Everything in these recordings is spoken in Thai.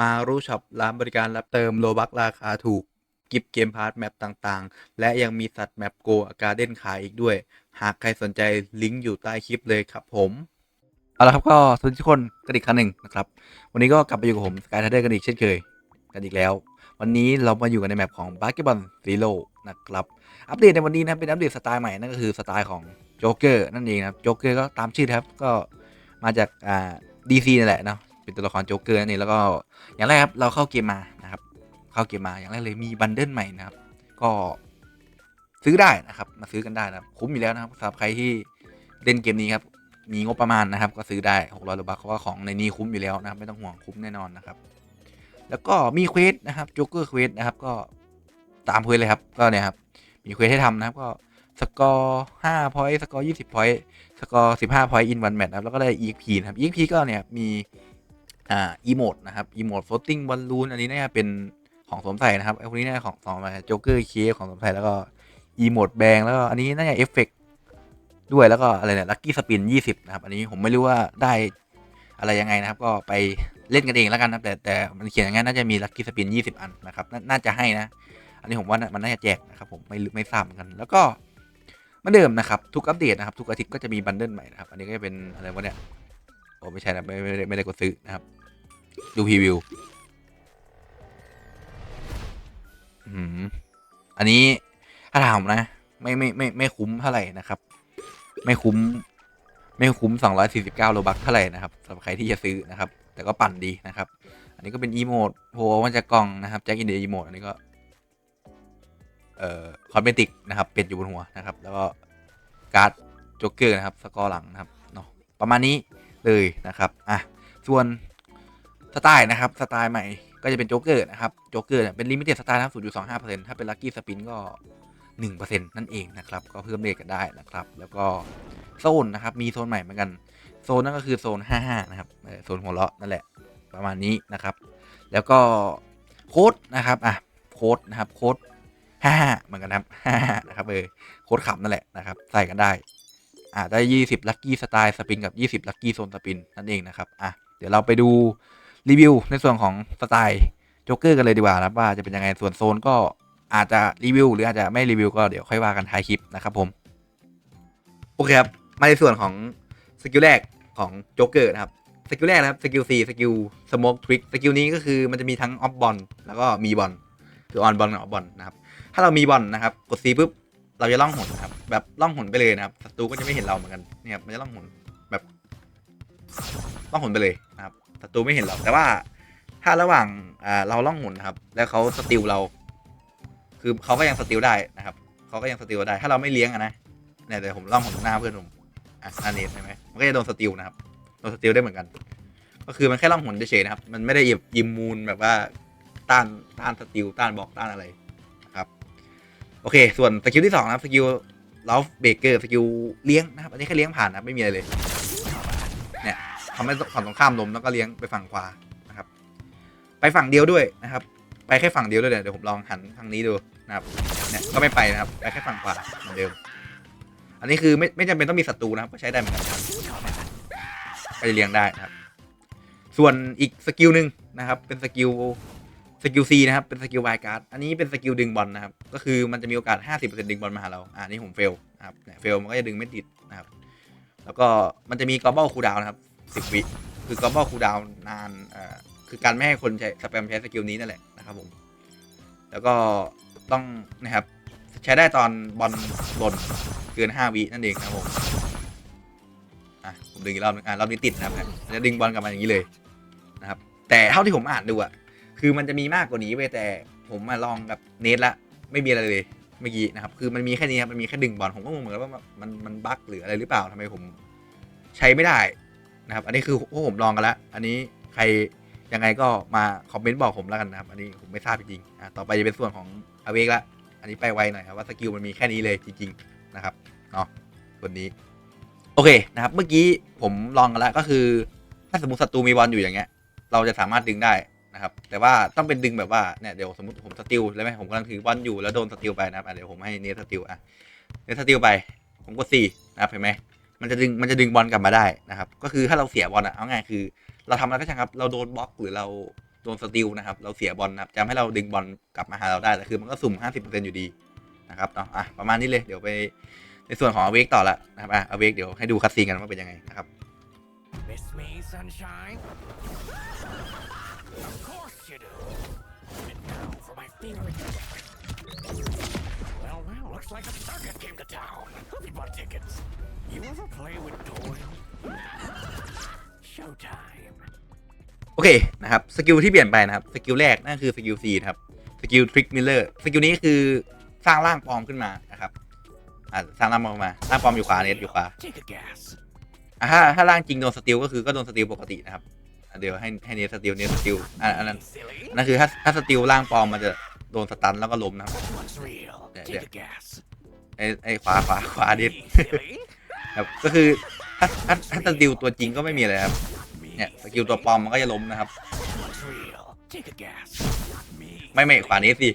มารู้ช็อปร้านบริการรับเติมโลบักราคาถูก กิฟเกมพาร์ทแมปต่างๆ และยังมีสัตว์แมปโกการ์เด้นขายอีกด้วย หากใครสนใจลิงก์อยู่ใต้คลิปเลยครับผมเอาละครับก็สวัสดีทุกคนกันอีกครั้งหนึ่งนะครับ วันนี้ก็กลับมาอยู่กับผมสกายทัเดอร์กันอีกเช่นเคย กันอีกแล้ว วันนี้เรามาอยู่กันในแมปของบาสเกตบอลซีโร่นะครับ อัปเดตในวันนี้นะเป็นอัปเดตสไตล์ใหม่นั่นก็คือสไตล์ของโจ๊กเกอร์นั่นเองนะโจ๊กเกอร์ก็ตามชื่อครับก็มาจากอ่าดีซีนั่นแหละเนาะ เป็นตัวละครโจ๊กเกอร์นั่นเองแล้วก็อย่างแรกครับเราเข้าเกมมานะครับเข้าเกมมาอย่างแรกเลยมีบันเดิลใหม่นะครับ ก็ซื้อได้นะครับ มาซื้อกันได้นะครับคุ้มอยู่แล้วนะครับสำหรับใครที่เล่นเกมนี้ครับมีงบประมาณนะครับ ก็ซื้อได้600โลบัคเพราะว่าของในนี้คุ้มอยู่แล้วนะครับไม่ต้องห่วงคุ้มแน่นอนนะครับ แล้วก็มีเควสนะครับโจ๊กเกอร์เควสนะครับก็ตามเควสเลยครับก็เนี่ยครับมีเควสให้ทำนะครับก็สกอร์ห้าพอยต์สกอร์ยี่สิบพอยต์สกอร์สิบห้าพอยต์อินวันแมทนะครับแล้วก็ได้ EXP นะครับ EXP ก็เนี่ยมี อ่าอีโมดนะครับอีโมดโฟลติ้งบอลลูนอันนี้น่าจะเป็นของสวมใส่นะครับไอ้พวกนี้น่าจะของสองมาโจ๊กเกอร์เคของสวมใส่แล้วก็อีโมดแบงแล้วก็อันนี้น่าจะเอฟเฟกด้วยแล้วก็อะไรเนี่ยลัคกี้สปินยี่สิบนะครับ อันนี้ผมไม่รู้ว่าได้อะไรยังไงนะครับ ก็ไปเล่นกันเองแล้วกันนะแต่แต่มันเขียนอย่างงั้นน่าจะมีลัคกี้สปินยี่สิบอันนะครับนน่าจะให้นะ อันนี้ผมว่ามันน่าจะแจกนะครับ ผมไม่ไม่ทราบเหมือนกัน แล้วก็เหมือนเดิมนะครับ ทุกอัปเดตนะครับ ทุกอาทิตย์ก็จะมีบันเดิลใหม่นะครับ อันนี้ก็จะเป็นอะไรวะเนี่ยโอ้ไม่ใช่นะไม่ไม่ได้ไม่ได้กดซื้อนะครับ ดูพรีวิวอืมอันนี้ถ้าถามนะ ไม่ไม่ไม่ไม่คุ้มเท่าไหร่นะครับ ไม่คุ้ม ไม่คุ้ม 249โลบัคเท่าไหร่นะครับสำหรับใครที่จะซื้อนะครับ แต่ก็ปั่นดีนะครับ อันนี้ก็เป็นอีโมดโผล่มาจากกล่องนะครับแจ็คอินเดียอีโมดอันนี้ก็เอ่อคอสเมติกนะครับ เป็นอยู่บนหัวนะครับ แล้วก็การ์ดโจ๊กเกอร์นะครับ สกอร์หลังนะครับเนาะประมาณนี้เลยนะครับ อะ ส่วน สไตล์นะครับสไตล์ใหม่ก็จะเป็นโจ๊กเกอร์นะครับโจ๊กเกอร์เป็นลิมิเต็ดสไตล์นะครับ0.25%ถ้าเป็นลัคกี้สปินก็1%นั่นเองนะครับก็เพิ่มเลขกันได้นะครับ แล้วก็โซนนะครับมีโซนใหม่เหมือนกันโซนนั่นก็คือโซน55นะครับโซนหัวเราะนั่นแหละประมาณนี้นะครับ แล้วก็โค้ดนะครับอะโค้ดนะครับโค้ดห้าเหมือนกันนะครับห้านะครับเออโค้ดขับนั่นแหละนะครับใส่กันได้อ่าได้ยี่สิบลัคกี้สไตล์สปินกับยี่สิบลัคกี้โซนสปินนั่นเองนะครับอะเดี๋ยวเราไปดู รีวิวในส่วนของสไตล์จ๊กเกอร์กันเลยดีกว่านะครับว่าจะเป็นยังไงส่วนโซนก็อาจจะรีวิวหรืออาจจะไม่รีวิวก็เดี๋ยวค่อยว่ากันท้ายคลิปนะครับผม โอเคครับ มาในส่วนของสกิลแรกของโจ๊กเกอร์นะครับสกิลแรกนะครับสกิล C สกิลสโมกทริกสกิลนี้ก็คือมันจะมีทั้งออฟบอลแล้วก็มีบอลคือออนบอลกับออฟบอลนะครับ ถ้าเรามีบอลนะครับ กด C ปุ๊บเราจะล่องหนนะครับ แบบล่องหนไปเลยนะครับศัตรูก็จะไม่เห็นเราเหมือนกันเนี่ยครับมันจะล่องหนแบบล่องหนไปเลยนะครับ ศัตรูไม่เห็นเราแต่ว่าถ้าระหว่างอ่าเราล่องหนนะครับ แล้วเขาสติลเรา คือเขาก็ยังสติลได้นะครับเขาก็ยังสติลได้ ถ้าเราไม่เลี้ยงอะนะเนี่ยเดี๋ยวผมล่องหนหน้าเพื่อนผมอะอันนี้ใช่ไหมมันก็จะโดนสติลนะครับโดนสติลได้เหมือนกัน ก็คือมันแค่ล่องหนเฉยๆนะครับ มันไม่ได้หยิมมูลแบบว่าต้านต้านสติลต้านบอกต้านอะไรนะครับ โอเค ส่วนสกิลที่สองนะครับสกิลลอฟเบเกอร์สกิลเลี้ยงนะครับอันนี้แค่เลี้ยงผ่านนะไม่มีอะไรเลยเนี่ย ทำให้ฝั่งตรงข้ามล้มแล้วก็เลี้ยงไปฝั่งขวานะครับ ไปฝั่งเดียวด้วยนะครับ ไปแค่ฝั่งเดียวด้วยเนี่ยเดี๋ยวผมลองหันทางนี้ดูนะครับเนี่ยก็ไม่ไปนะครับไปแค่ฝั่งขวาเหมือนเดิม อันนี้คือไม่ไม่จำเป็นต้องมีศัตรูนะครับก็ใช้ได้เหมือนกันก็จะเลี้ยงได้นะครับ ส่วนอีกสกิลหนึ่งนะครับ เป็นสกิลสกิลซีนะครับ เป็นสกิลไวการ์ดอันนี้เป็นสกิลดึงบอลนะครับ ก็คือมันจะมีโอกาส 50%ดึงบอลมาหาเรา อ่านี่ผมเฟลนะครับเฟลมันก็จะดึงไม่ติดนะครับ แล้วก็มันจะมีกอบ l ลคูดาวนะครับ 10วิคือกอบ l ลคูดาวนานอ่าคือการไม่ให้คนใช้สแปมใช้สกิลนี้นั่นแหละนะครับผม แล้วก็ต้องนะครับใช้ได้ตอนบอลหล่นเกิน5วินั่นเองนะครับผมอะผมดึงอีกรอบนึงอะรอบนี้ติดนะครับจะดึงบอลกลับมาอย่างนี้เลยนะครับ แต่เท่าที่ผมอ่านดูอะคือมันจะมีมากกว่านี้เว้ยแต่ผมมาลองกับเนทละไม่มีอะไรเลยเมื่อกี้นะครับคือมันมีแค่นี้ครับมันมีแค่ดึงบอลผมก็งงเหมือนกันว่ามันมันบั๊กหรืออะไรหรือเปล่าทำไมผมใช้ไม่ได้ นะครับ อันนี้คือพวกผมลองกันแล้ว อันนี้ใครยังไงก็มาคอมเมนต์บอกผมแล้วกันนะครับ อันนี้ผมไม่ทราบจริงๆอะต่อไปจะเป็นส่วนของอเวกละ อันนี้ไปไวหน่อยครับว่าสกิลมันมีแค่นี้เลยจริง ๆ นะครับ เนาะส่วนนี้ โอเคนะครับ เมื่อกี้ผมลองกันแล้วก็คือ ถ้าสมมติศัตรูมีบอลอยู่อย่างเงี้ย เราจะสามารถดึงได้นะครับ แต่ว่าต้องเป็นดึงแบบว่า เนี่ยเดี๋ยวสมมติผมสติลแล้ไหมผมกำลังถือบอลอยู่แล้วโดนสติลไปนะครับอะเดี๋ยวผมให้เนทสติลอะเนทสติลไป ผมกดสี่นะครับเห็นไหม มันจะดึงมันจะดึงบอลกลับมาได้นะครับ ก็คือถ้าเราเสียบอลอะเอาง่ายคือ เราทำอะไรก็ช่างครับเราโดนบล็อกหรือเราโดนสติลนะครับ เราเสียบอลนะครับจะให้เราดึงบอลกลับมาหาเราได้แต่คือมันก็สุ่ม 50%อยู่ดีนะครับเนาะอะประมาณนี้เลยเดี๋ยวไปในส่วนของอเวกต่อละนะครับอะอเวกเดี๋ยวให้ดูคัดซีนกันว่าเป็นยังไงนะครับ Miss me, sunshine? Of course you do. And now for my favorite. Well, well, looks like a circus came to town. Hope you bought tickets. You ever play with toys? Showtime. โอเคนะครับสกิลที่เปลี่ยนไปนะครับสกิลแรกนั่นคือสกิล C นะครับสกิลทริกมิลเลอร์สกิลนี้คือสร้างร่างปลอมขึ้นมานะครับอ่าสร้างร่างปลอมมาร่างปลอมอยู่ขวาเน็ตอยู่ขวา Take a guess. อะถ้าถ้าร่างจริงโดนสติลก็คือก็โดนสติลปกตินะครับอะเดี๋ยวให้ให้เน็ตสติลเน็ตสติลอะอันนั้น Silly. นั่นคือถ้าถ้าสติลร่างปลอมมันจะโดนสตันแล้วก็ล้มนะครับ What's real? Yeah, Take yeah. a guess. ไอ้ไอ้ขวาขวาขวาเน็ต Me, silly. ครับก็คือถ้าถ้าถ้าสติลตัวจริงก็ไม่มีอะไรครับเนี่ยสกิลตัวปลอมมันก็จะล้มนะครับ ไม่ไม่ขวาเน็ตสิ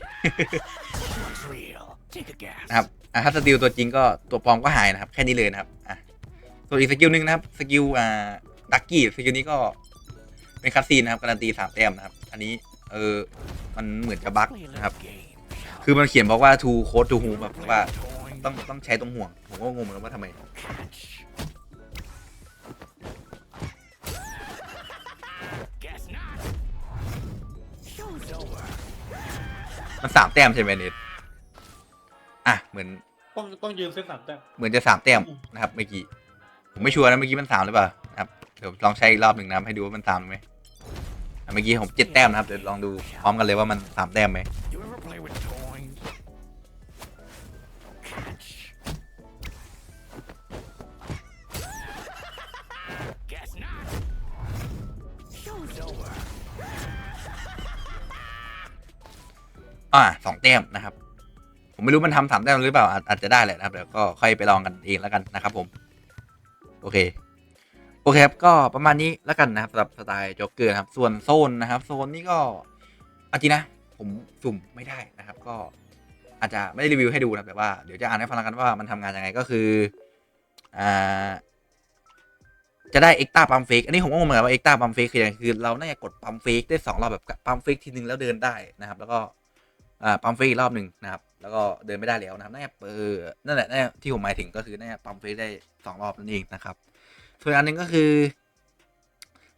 นะครับอะถ้าสกิลตัวจริงก็ตัวปลอมก็หายนะครับ แค่นี้เลยนะครับอะส่วนอีกสกิลหนึ่งนะครับสกิลอ่าดักกี้สกิลนี้ก็เป็นคัตซีนนะครับการันตีสามแต้มนะครับ อันนี้เออมันเหมือนจะบั๊กนะครับ คือมันเขียนบอกว่า to code to whom แบบว่า ต้องต้องใช้ตรงห่วง ผมก็งงเหมือนกันว่าทำไม Catch. Guess not. Show's over. มันสามแต้มใช่ไหมเน็ตอะ เหมือน ต้องต้องยืนเซตสามแต้มเหมือนจะสามแต้มนะครับเมื่อกี้ ผมไม่ชัวร์นะเมื่อกี้มันสามหรือเปล่านะครับ เดี๋ยวลองใช้อีกรอบหนึ่งนะครับให้ดูว่ามันสามไหมอะเมื่อกี้ผมเจ็ดแต้มนะครับ เดี๋ยวลองดูพร้อมกันเลยว่ามันสามแต้มไหม อ่าสองแต้มนะครับ ผมไม่รู้มันทำสามแต้มหรือเปล่า อาจจะได้แหละนะครับเดี๋ยวก็ค่อยไปลองกันเองแล้วกันนะครับ ผม โอเค โอเคครับก็ประมาณนี้แล้วกันนะครับสำหรับสไตล์โจ๊กเกอร์นะครับ ส่วนโซนนะครับ โซนนี้ก็อาจริงนะ ผมสุ่มไม่ได้นะครับ ก็อาจจะไม่ได้รีวิวให้ดูนะครับแต่ว่าเดี๋ยวจะอ่านให้ฟังกันว่ามันทำงานยังไงก็คืออ่าจะได้เอ็กตาปั๊มเฟกอันนี้ผมก็งงเหมือนกันว่าเอ็กตาปั๊มเฟกคืออะไรคือเราน่าจะกดปั๊มเฟกได้สองรอบแบบปั๊มเฟกทีนึงแล้วเดินได้นะครับ แล้วก็ อ่าปั๊มเฟกอีกรอบหนึ่งนะครับ แล้วก็เดินไม่ได้แล้วนะครับน่าจะเออนั่นแหละน่าที่ผมหมายถึงก็คือน่าจะปั๊มเฟกได้สองรอบนั่นเองนะครับ ส่วนอันหนึงก็คือ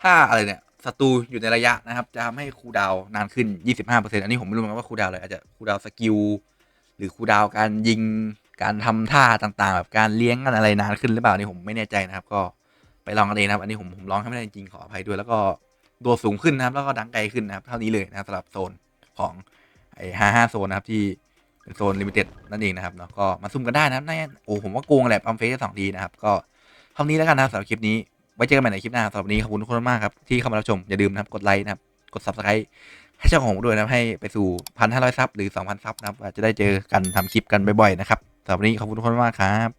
ถ้าอะไรเนี่ยศัตรูอยู่ในระยะนะครับ จะทำให้คูดาวนานขึ้น 25%อันนี้ผมไม่รู้เหมือนกันว่าคูดาวน์อะไรอาจจะคูดาวสกิลหรือคูดาวการยิงการทำท่าต่างๆ แบบการเลี้ยงกันอะไรนานขึ้นหรือเปล่านี่ผมไม่แน่ใจนะครับ ก็ไปลองกันเองนะครับ อันนี้ผมผมลองให้ไม่ได้จริงขออภัยด้วย แล้วก็ตัวสูงขึ้นนะครับ แล้วก็ดังไกลขึ้นนะครับ เท่านี้เลยนะครับสำหรับโซนของ ไอ้ห้าห้าโซนนะครับที่เป็นโซนลิมิเต็ดนั่นเองนะครับเนาะก็มาซุ่มกันได้นะครับน่าโอ้ผมว่าโกงแหละพัมเฟสสองดีนะครับก็เท่านี้แล้วกันนะครับสำหรับคลิปนี้ไว้เจอกันใหม่ในคลิปหน้าสำหรับวันนี้ขอบคุณทุกคนมากครับที่เข้ามารับชมอย่าลืมนะครับกดไลค์นะครับกด subscribe ให้ช่องของผมด้วยนะครับให้ไปสู่พันห้าร้อยซับหรือสองพันซับนะครับอาจจะได้เจอกันทำคลิปกันบ่อยๆนะครับสำหรับวันนี้ขอบคุณทุกคนมากครับ